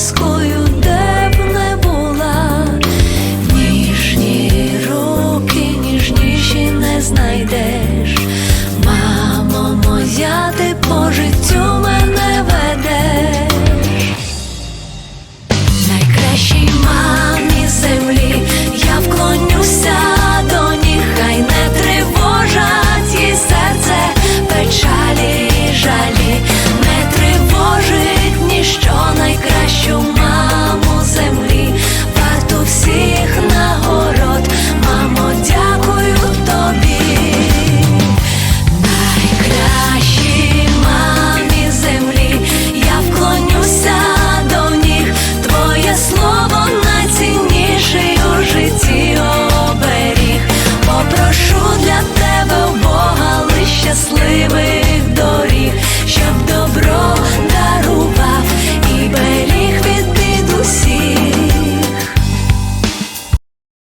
казкою, де б не була, ніжні руки, ніжніші не знайдеш, мамо моя, ти по життю.